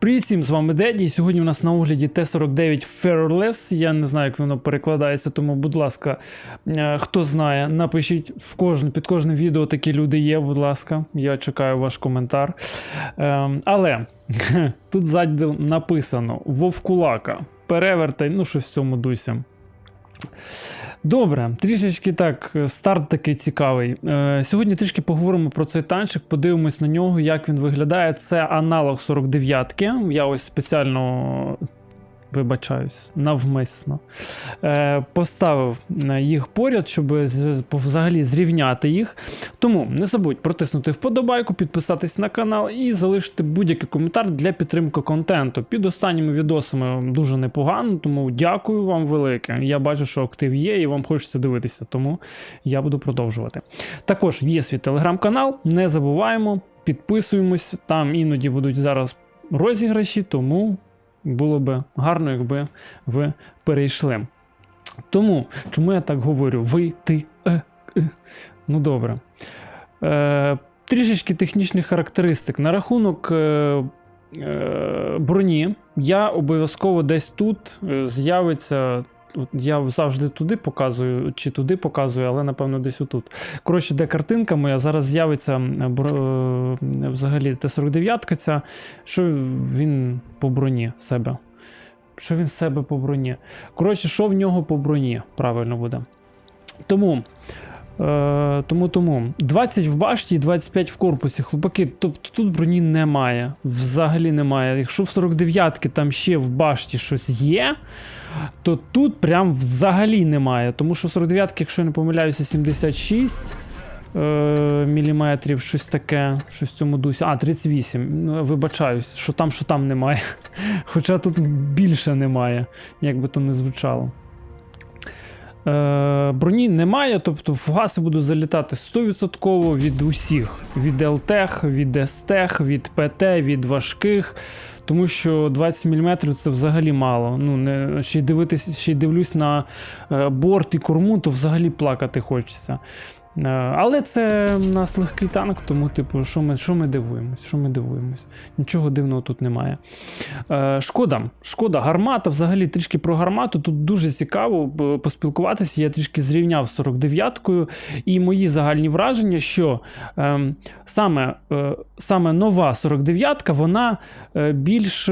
Привіт з вами Деді. Сьогодні у нас на огляді Т-49 Ferroless. Я не знаю, як воно перекладається, тому, будь ласка, е, хто знає, напишіть в кожне, під кожним відео такі люди є, будь ласка. Я чекаю ваш коментар. Ем, але тут ззаді написано Вовкулака. Перевертень, ну щось в цьому дусі. Добре, трішечки так, старт такий цікавий. Е, сьогодні трішки поговоримо про цей танчик, подивимось на нього, як він виглядає. Це аналог 49-ки. Я ось спеціально. Вибачаюсь, навмисно. Е, поставив е, їх поряд, щоб взагалі зрівняти їх. Тому не забудь протиснути вподобайку, підписатись на канал і залишити будь-який коментар для підтримки контенту. Під останніми відосами дуже непогано, тому дякую вам велике. Я бачу, що актив є і вам хочеться дивитися, тому я буду продовжувати. Також є свій телеграм-канал, не забуваємо, підписуємось. Там іноді будуть зараз розіграші, тому було би гарно, якби ви перейшли. Тому, чому я так говорю? Ви, ти, е, е. Ну добре. Е, трішечки технічних характеристик. На рахунок е, е, броні, я обов'язково десь тут е, з'явиться. Я завжди туди показую, чи туди показую, але напевно десь отут. Коротше, де картинка моя, зараз з'явиться е, взагалі Т-49 ця, що він по броні себе. Що він себе по броні? Коротше, що в нього по броні, правильно буде. Тому. Е, тому тому 20 в башті і 25 в корпусі. Хлопаки, тобто тут броні немає. Взагалі немає. Якщо в 49-ки там ще в башті щось є, то тут прям взагалі немає. Тому що 49-ки, якщо я не помиляюся, 76 е, міліметрів, щось таке, щось в цьому дусі. А, 38. Ну, Вибачаюсь, що там, що там немає. Хоча тут більше немає, як би то не звучало. Е, броні немає, тобто фугаси будуть залітати 100% від усіх: від ЛТЕХ, від СТЕХ, від ПТ, від важких. Тому що 20 мм це взагалі мало. Ну, не, ще й дивитись, ще й дивлюсь на е, борт і корму, то взагалі плакати хочеться. Е, Але це в нас легкий танк, тому, типу, що ми, що ми дивуємось? Що ми дивуємось? Нічого дивного тут немає. Е, шкода, шкода, гармата. Взагалі трішки про гармату. Тут дуже цікаво поспілкуватися. Я трішки зрівняв з 49-кою. І мої загальні враження, що е, саме, е, саме нова 49-ка, вона більш.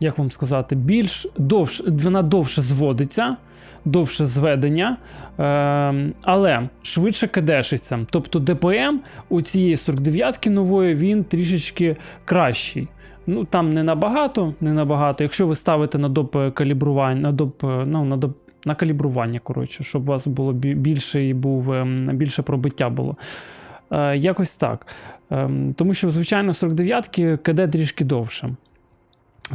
Як вам сказати, більш довше, вона довше зводиться, довше зведення, е, але швидше кадешиться. Тобто ДПМ у цієї 49-ки нової він трішечки кращий. Ну, там не набагато, не набагато. Якщо ви ставите на доп калібрування, на доп, ну, на доп, на калібрування, коротше, щоб у вас було більше і був ем, більше пробиття було. Е, якось так. Ем, тому що, звичайно, 49-ки КД трішки довше.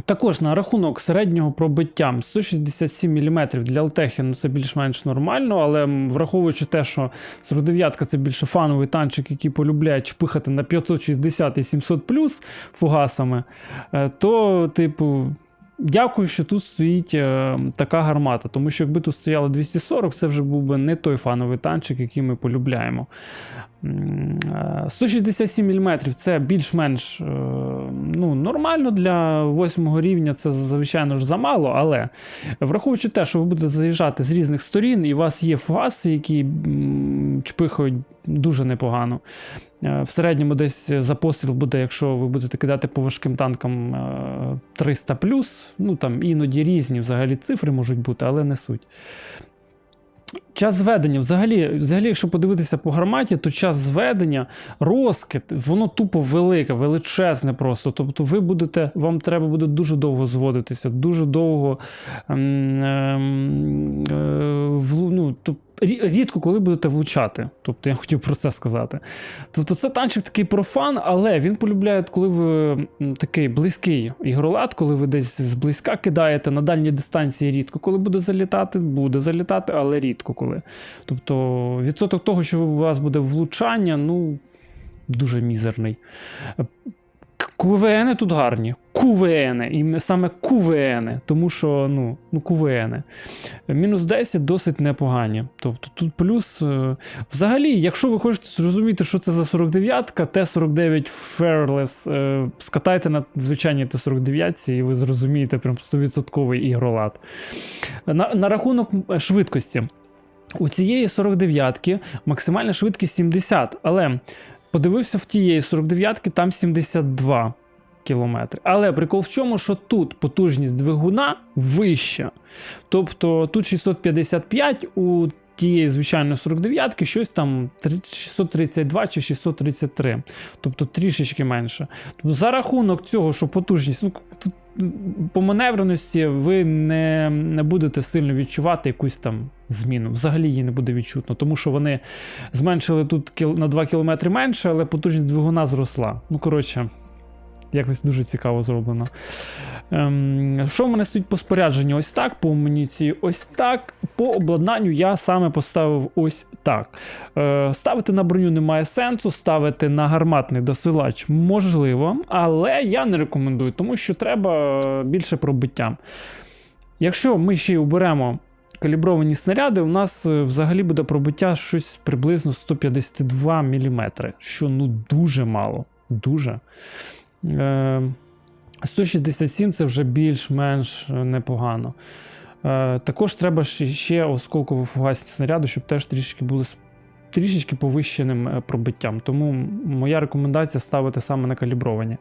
Також на рахунок середнього пробиття 167 мм для Алтехи ну це більш-менш нормально, але враховуючи те, що 49-ка це більше фановий танчик, який полюбляє чпихати на 560 і 700 плюс фугасами, е, то, типу. Дякую, що тут стоїть е, така гармата, тому що якби тут стояло 240, це вже був би не той фановий танчик, який ми полюбляємо. Е, 167 мм це більш-менш е, ну, нормально для 8 рівня, це звичайно ж замало, але враховуючи те, що ви будете заїжджати з різних сторін, і у вас є фугаси, які чпихають дуже непогано. Е, В середньому десь за постріл буде, якщо ви будете кидати по важким танкам е, 300 ну там іноді різні взагалі цифри можуть бути, але не суть. Час зведення, взагалі, взагалі, якщо подивитися по гарматі, то час зведення, розкид, воно тупо велике, величезне просто. Тобто, ви будете, вам треба буде дуже довго зводитися, дуже довго ем, ем, е, ну, тоб- рі- рідко коли будете влучати. Тобто я хотів про це сказати. Тобто це танчик такий профан, але він полюбляє, коли ви такий близький ігролад, коли ви десь зблизька кидаєте на дальній дистанції рідко, коли буде залітати, буде залітати, але рідко коли. Тобто відсоток того, що у вас буде влучання, ну дуже мізерний. КВН тут гарні. КВН. І саме КВН. Тому що, ну, ну КВН. Мінус 10 досить непогані. Тобто тут плюс. е, Взагалі, якщо ви хочете зрозуміти, що це за 49-ка, Т-49 Fairless, скатайте на звичайній Т-49 і ви зрозумієте прям 100% ігролад. На, на рахунок швидкості. У цієї 49-ки максимальна швидкість 70, але подивився в тієї 49-ки, там 72 кілометри. Але прикол в чому, що тут потужність двигуна вища. Тобто тут 655, у тієї звичайної 49-ки щось там 632 чи 633. Тобто трішечки менше. Тобто за рахунок цього, що потужність, ну, тут по маневреності ви не, не будете сильно відчувати якусь там зміну. Взагалі її не буде відчутно, тому що вони зменшили тут кіл- на 2 км менше, але потужність двигуна зросла. Ну, коротше, якось дуже цікаво зроблено. Ем, що в мене стоїть по спорядженню? Ось так, по амуніції ось так. По обладнанню я саме поставив ось так. Е, ставити на броню немає сенсу, ставити на гарматний досилач можливо, але я не рекомендую, тому що треба більше пробиття. Якщо ми ще й оберемо калібровані снаряди, у нас е, взагалі буде пробиття щось приблизно 152 мм, що ну дуже мало. Дуже. Е, 167 це вже більш-менш е, непогано. Е, також треба ще, осколково-фугасні снаряди, щоб теж трішки були трішечки повищеним е, пробиттям. Тому моя рекомендація ставити саме на калібровані.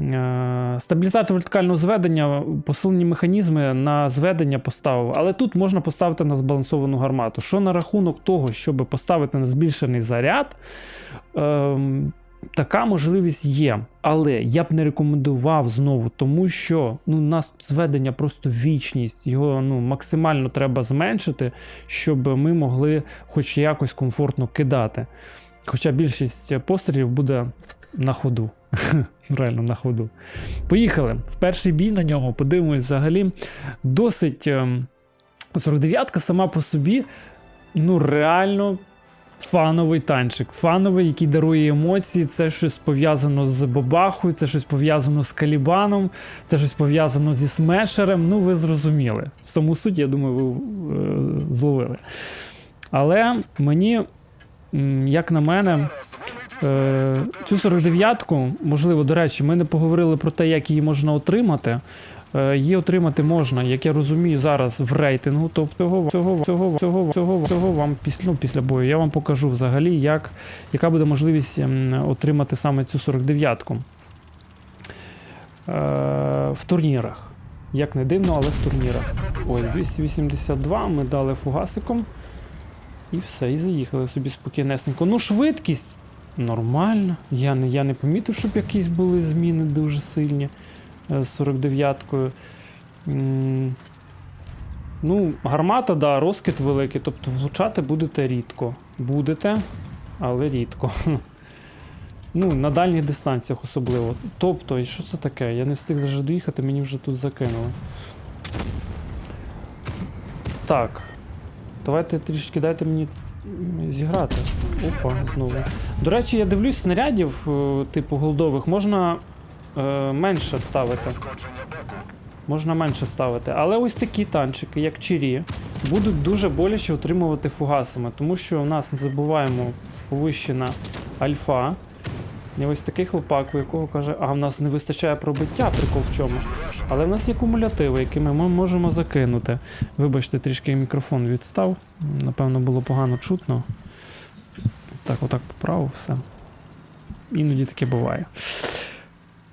Е, Стабілізатор вертикального зведення, посилені механізми на зведення поставив, але тут можна поставити на збалансовану гармату. Що на рахунок того, щоб поставити на збільшений заряд, ем, така можливість є. Але я б не рекомендував знову, тому що ну, у нас зведення просто вічність. Його ну, максимально треба зменшити, щоб ми могли хоч якось комфортно кидати. Хоча більшість пострілів буде на ходу. Реально на ходу. Поїхали. В перший бій на ньому подивимось взагалі. Досить. ем, 49-ка сама по собі, ну реально фановий танчик. Фановий, який дарує емоції. Це щось пов'язано з Бабахою, це щось пов'язано з Калібаном, це щось пов'язано зі смешером. Ну, ви зрозуміли. Саму суть, я думаю, ви е, зловили. Але мені, як на мене, е, цю 49-ку, можливо, до речі, ми не поговорили про те, як її можна отримати. Е, Її отримати можна, як я розумію, зараз в рейтингу. Тобто цього, цього, цього, цього, цього, цього вам після, ну, після бою. Я вам покажу взагалі, як, яка буде можливість ем, отримати саме цю 49-ку. Е, в турнірах. Як не дивно, але в турнірах. Ось 282 ми дали фугасиком. І все, і заїхали собі спокійнесенько. Ну, швидкість нормально. Я не, я не помітив, щоб якісь були зміни дуже сильні з 49-кою. Ну, гармата, да, розкид великий, тобто влучати будете рідко. Будете, але рідко. Ну, на дальніх дистанціях особливо. Тобто, і що це таке? Я не встиг даже доїхати, мені вже тут закинули. Так. Давайте трішки дайте мені зіграти. Опа, знову. До речі, я дивлюсь снарядів, е, типу голдових, можна е, менше ставити. Можна менше ставити. Але ось такі танчики, як Чирі, будуть дуже боляче отримувати фугасами, тому що у нас не забуваємо повищена альфа. І ось такий хлопак, у якого каже, а в нас не вистачає пробиття, прикол в чому. Але в нас є кумулятиви, якими ми можемо закинути. Вибачте, трішки мікрофон відстав. Напевно, було погано чутно. Так, отак поправив все. Іноді таке буває.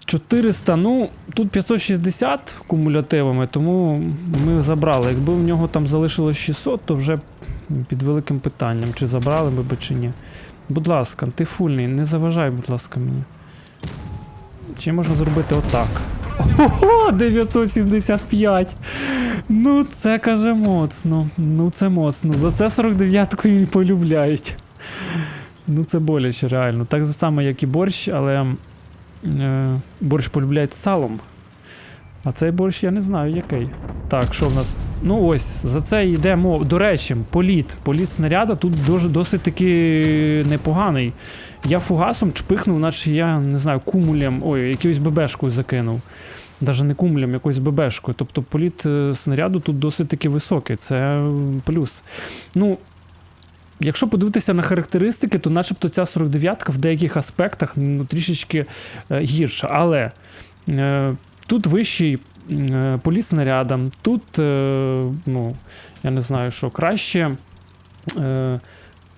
400, ну, тут 560 кумулятивами, тому ми забрали. Якби в нього там залишилось 600, то вже під великим питанням, чи забрали ми би чи ні. Будь ласка, ти фульний, не заважай, будь ласка, мені. Чи можна зробити отак? Ого, 975! Ну, це каже моцно. Ну, це моцно. За це 49-ку і полюбляють. Ну, це боляче, реально. Так само, як і борщ, але е, борщ полюбляють з салом. А цей борщ я не знаю який. Так, що в нас? Ну ось, за це йде мова. До речі, політ. Політ снаряда тут дуже досить таки непоганий. Я фугасом чпихнув, наче я не знаю, кумулем, ой, якоюсь ББшкою закинув. Даже не кумулем, якоюсь ББшкою. Тобто політ е, снаряду тут досить таки високий. Це плюс. Ну, якщо подивитися на характеристики, то начебто ця 49-ка в деяких аспектах ну, трішечки е, гірша. Але е, тут вищий е, політ снарядом, тут, е, ну, я не знаю, що краще. Е,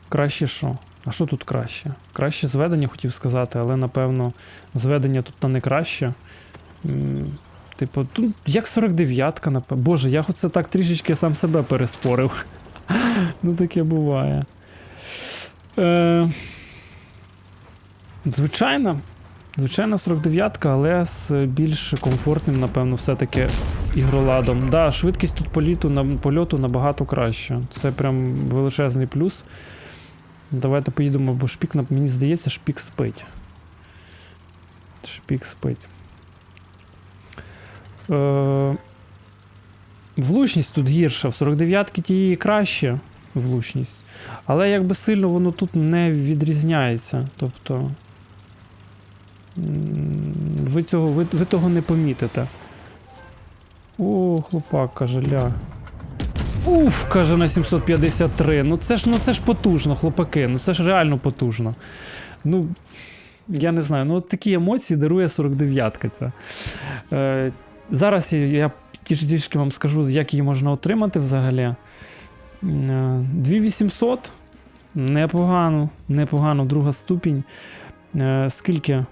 краще що? А що тут краще? Краще зведення хотів сказати, але напевно зведення тут та не краще. Типу, тут як 49-ка, напевно. Боже, я оце так трішечки сам себе переспорив. ну таке буває. Е, звичайно, звичайно, 49-ка, але з більш комфортним, напевно, все-таки ігроладом. Да, швидкість тут політу, на, польоту набагато краще. Це прям величезний плюс. Давайте поїдемо, бо шпік, мені здається, шпік спить. Шпік спить. Е, влучність тут гірша. В 49-ки тієї краще влучність. Але якби сильно воно тут не відрізняється. Тобто. Ви, цього, ви, ви того не помітите. О, хлопак каже, ля. Уф, каже на 753. Ну це ж ну це ж потужно, хлопаки. Ну це ж реально потужно. Ну, я не знаю, ну от такі емоції дарує 49-ка ця. Е, зараз я, трішки вам скажу, як її можна отримати взагалі. Е, 2800. Непогано, непогано, друга ступінь. Е, скільки?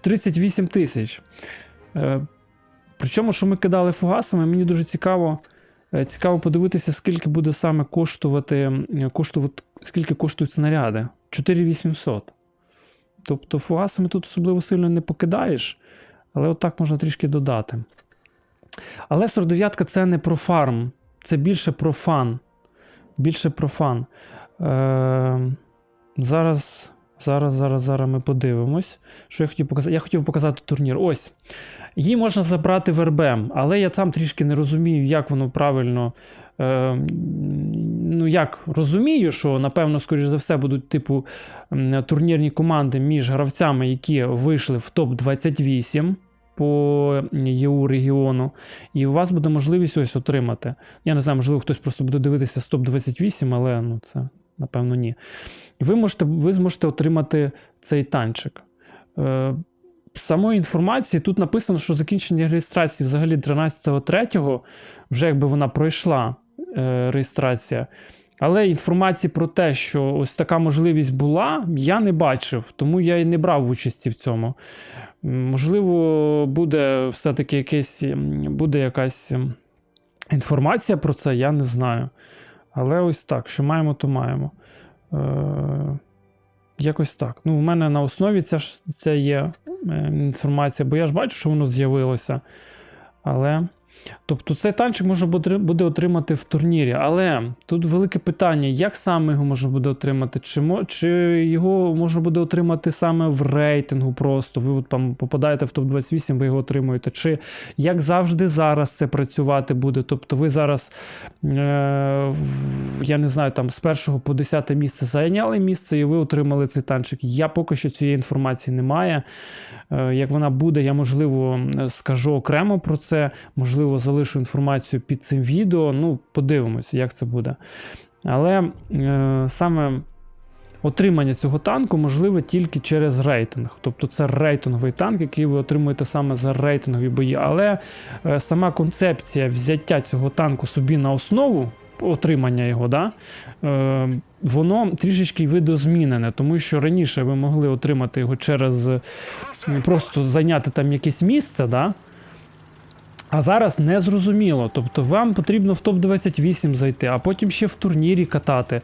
38 тисяч. Е, причому, що ми кидали фугасами, мені дуже цікаво. Е, Цікаво подивитися, скільки буде саме коштувати, е, коштувати скільки коштують снаряди. 4800. Тобто фугасами тут особливо сильно не покидаєш, але отак можна трішки додати. Але 49-ка це не про фарм, це більше про фан. Більше про фан. Е, зараз, зараз, зараз, зараз ми подивимось. Що я хотів показати? Я хотів показати турнір. Ось. Її можна забрати в РБМ, але я там трішки не розумію, як воно правильно. Е, ну, як розумію, що напевно, скоріш за все, будуть типу турнірні команди між гравцями, які вийшли в топ-28 по ЄУ регіону, і у вас буде можливість ось отримати. Я не знаю, можливо, хтось просто буде дивитися з топ-28, але ну, це напевно ні. Ви, можете, ви зможете отримати цей танчик. Е, самої інформації тут написано, що закінчення реєстрації взагалі 13.3, вже якби вона пройшла е, реєстрація. Але інформації про те, що ось така можливість була, я не бачив, тому я і не брав участі в цьому. Можливо, буде все-таки якесь, буде якась інформація про це, я не знаю. Але ось так, що маємо, то маємо. Е, якось так. Ну, в мене на основі ж- це є інформація, бо я ж бачу, що воно з'явилося. Але. Тобто цей танчик можна буде- отримати в турнірі. Але тут велике питання, як саме його можна буде отримати? Чи, чи його можна буде отримати саме в рейтингу просто? Ви там попадаєте в топ-28, ви його отримуєте. Чи як завжди зараз це працювати буде? Тобто ви зараз, е, я не знаю, там з першого по 10 місце зайняли місце і ви отримали цей танчик. Я поки що цієї інформації не маю. Е, Як вона буде, я можливо скажу окремо про це, можливо, залишу інформацію під цим відео. Ну, подивимося, як це буде. Але е, саме отримання цього танку можливе тільки через рейтинг. Тобто це рейтинговий танк, який ви отримуєте саме за рейтингові бої. Але е, сама концепція взяття цього танку собі на основу. Отримання його, да, е, воно трішечки видозмінене, тому що раніше ви могли отримати його через просто зайняти там якесь місце, да? А зараз не зрозуміло. Тобто вам потрібно в топ-28 зайти, а потім ще в турнірі катати,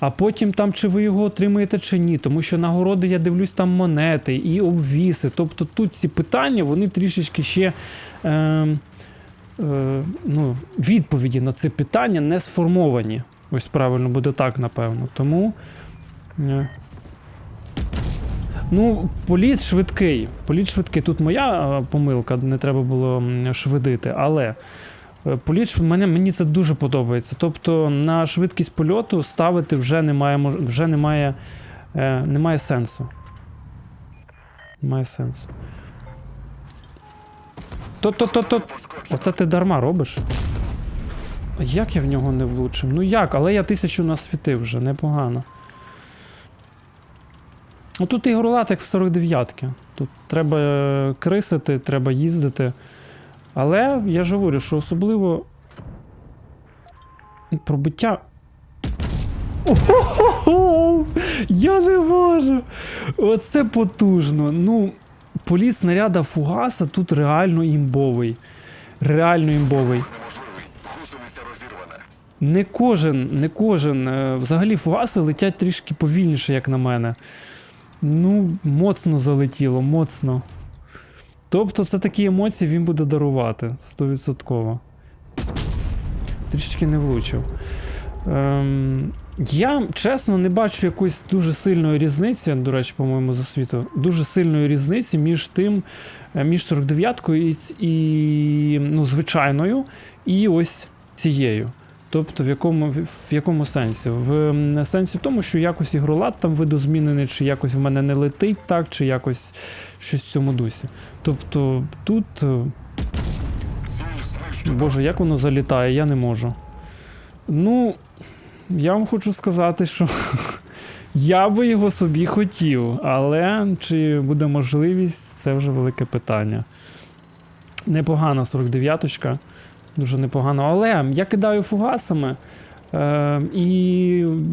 а потім там чи ви його отримаєте чи ні. Тому що нагороди, я дивлюсь, там монети і обвіси. Тобто тут ці питання, вони трішечки ще. Е, е, ну, відповіді на ці питання не сформовані. Ось правильно буде так, напевно. Тому. е, Ну, політ швидкий. Політ швидкий. Тут моя е, помилка, не треба було швидити, але Е, Політ мене, мені це дуже подобається. Тобто на швидкість польоту ставити вже немає, вже немає, е, немає сенсу. Немає сенсу. То-то-то-то. Оце ти дарма робиш. Як я в нього не влучив? Ну як, але я тисячу насвітив вже, непогано. Ну тут і горлат, як в 49-ки. Тут треба крисити, треба їздити. Але я ж говорю, що особливо пробиття. Ого! Я не можу! Оце потужно. Ну, політ снаряда фугаса тут реально імбовий. Реально імбовий. Не кожен, не кожен. е, Взагалі фугаси летять трішки повільніше, як на мене. Ну, моцно залетіло, моцно. Тобто, це такі емоції він буде дарувати 100%. Трішки не влучив. Ем, я чесно не бачу якоїсь дуже сильної різниці, до речі, по-моєму, за світу. Дуже сильної різниці між тим, е, між 49-кою і, і ну, звичайною, і ось цією. Тобто, в якому, в якому сенсі? В сенсі тому, що якось ігролад там видозмінений, чи якось в мене не летить так, чи якось щось в цьому дусі. Тобто тут. е. Боже, як воно залітає, я не можу. Ну, я вам хочу сказати, що я би його собі хотів, але чи буде можливість, це вже велике питання. Непогана 49-ка, дуже непогано. Але я кидаю фугасами. Е, і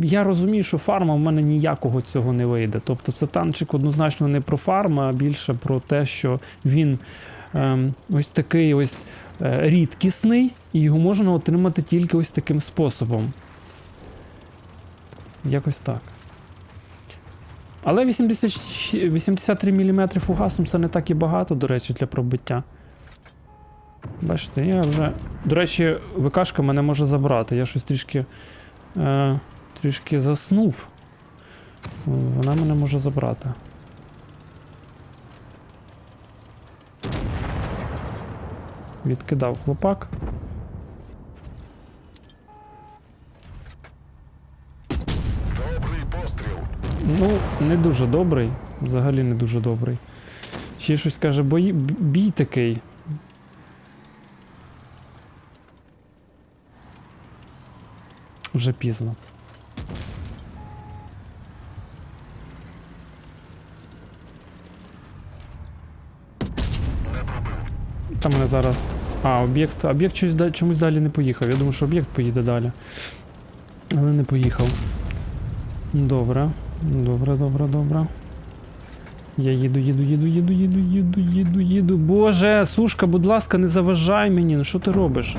я розумію, що фарма в мене ніякого цього не вийде. Тобто це танчик однозначно не про фарму, а більше про те, що він ем, ось такий ось е, рідкісний, і його можна отримати тільки ось таким способом. Якось так. Але 80, 83 мм фугасом це не так і багато, до речі, для пробиття. Бачите, я вже. До речі, ВКшка мене може забрати. Я щось трішки. Е, трішки заснув. Вона мене може забрати. Відкидав хлопак. Добрий постріл. Ну, не дуже добрий. Взагалі не дуже добрий. Ще щось каже, бої... бій такий. Вже пізно. Там мене зараз. А, об'єкт. Об'єкт чомусь далі не поїхав. Я думаю, що об'єкт поїде далі. Але не поїхав. Добре. Добре, добре, добре. Я їду, їду, їду, їду, їду, їду, їду, їду. Боже, сушка, будь ласка, не заважай мені. Ну що ти робиш?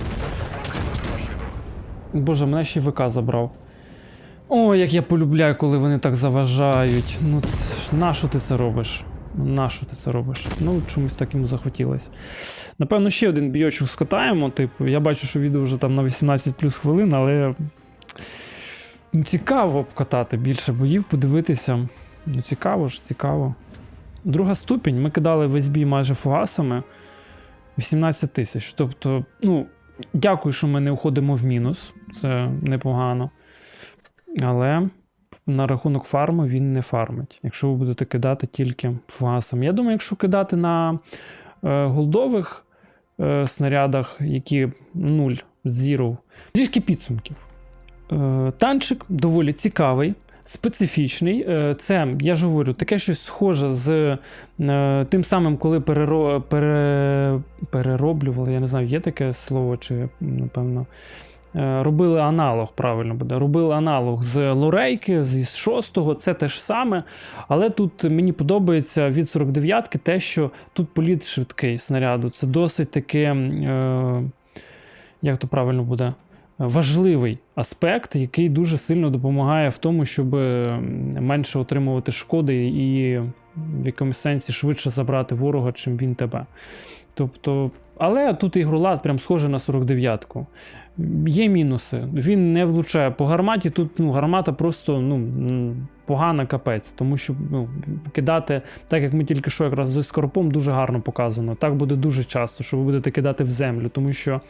Боже, мене ще й ВК забрав. Ой, як я полюбляю, коли вони так заважають. Ну, нащо ти це робиш? Нащо ти це робиш? Ну, чомусь так йому захотілося. Напевно, ще один бійочок скотаємо. Типу, я бачу, що відео вже там на 18 плюс хвилин, але. Ну, цікаво обкатати більше боїв, подивитися. Ну, цікаво ж, цікаво. Друга ступінь, ми кидали весь бій майже фугасами. 18 тисяч. Тобто, ну, Дякую, що ми не уходимо в мінус. Це непогано. Але на рахунок фарму він не фармить. Якщо ви будете кидати тільки фугасом. Я думаю, якщо кидати на е, голдових е, снарядах, які 0, zero, трішки підсумків. Е, танчик доволі цікавий. Специфічний, Е, це, я ж говорю, таке щось схоже з е, тим самим, коли переро, пере, перероблювали, я не знаю, є таке слово, чи напевно. е, Робили аналог, правильно буде. Робили аналог з Лорейки, з 6-го, це те ж саме. Але тут мені подобається від 49-ки те, що тут політ швидкий снаряду. Це досить таке, е, як то правильно буде, важливий аспект, який дуже сильно допомагає в тому, щоб менше отримувати шкоди і в якомусь сенсі швидше забрати ворога, чим він тебе. Тобто, але тут ігролад прям схожий на 49-ку. Є мінуси. Він не влучає по гарматі. Тут ну, гармата просто ну, погана капець, тому що ну, кидати, так як ми тільки що якраз з скорпом дуже гарно показано. Так буде дуже часто, що ви будете кидати в землю, тому що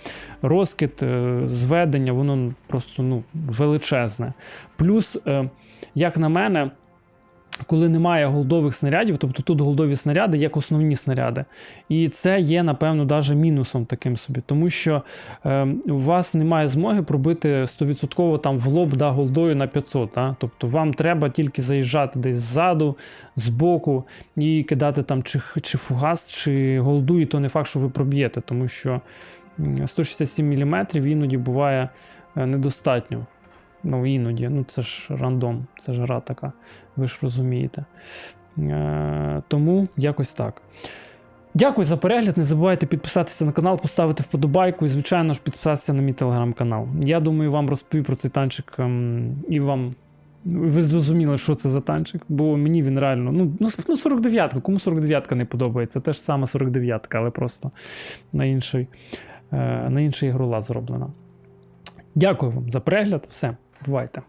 розкид, е, зведення, воно просто ну, величезне. Плюс, е, як на мене, коли немає голдових снарядів, тобто тут голдові снаряди як основні снаряди. І це є, напевно, навіть мінусом таким собі, тому що е, у вас немає змоги пробити 100% там в лоб да, голдою на 500. Да? Тобто вам треба тільки заїжджати десь ззаду, збоку і кидати там чи, чи фугас, чи голду, і то не факт, що ви проб'єте, тому що 167 мм іноді буває е, недостатньо. Ну, іноді, ну це ж рандом, це ж гра така, ви ж розумієте. Е, тому якось так. Дякую за перегляд. Не забувайте підписатися на канал, поставити вподобайку і, звичайно ж, підписатися на мій телеграм-канал. Я думаю, вам розповів про цей танчик ем, і вам. Ви зрозуміли, що це за танчик, бо мені він реально. Ну, ну, ну 49-ка, кому 49-ка не подобається. Те ж саме 49-ка, але просто на інший, е, на інший ігролад зроблена. Дякую вам за перегляд. Все, бувайте.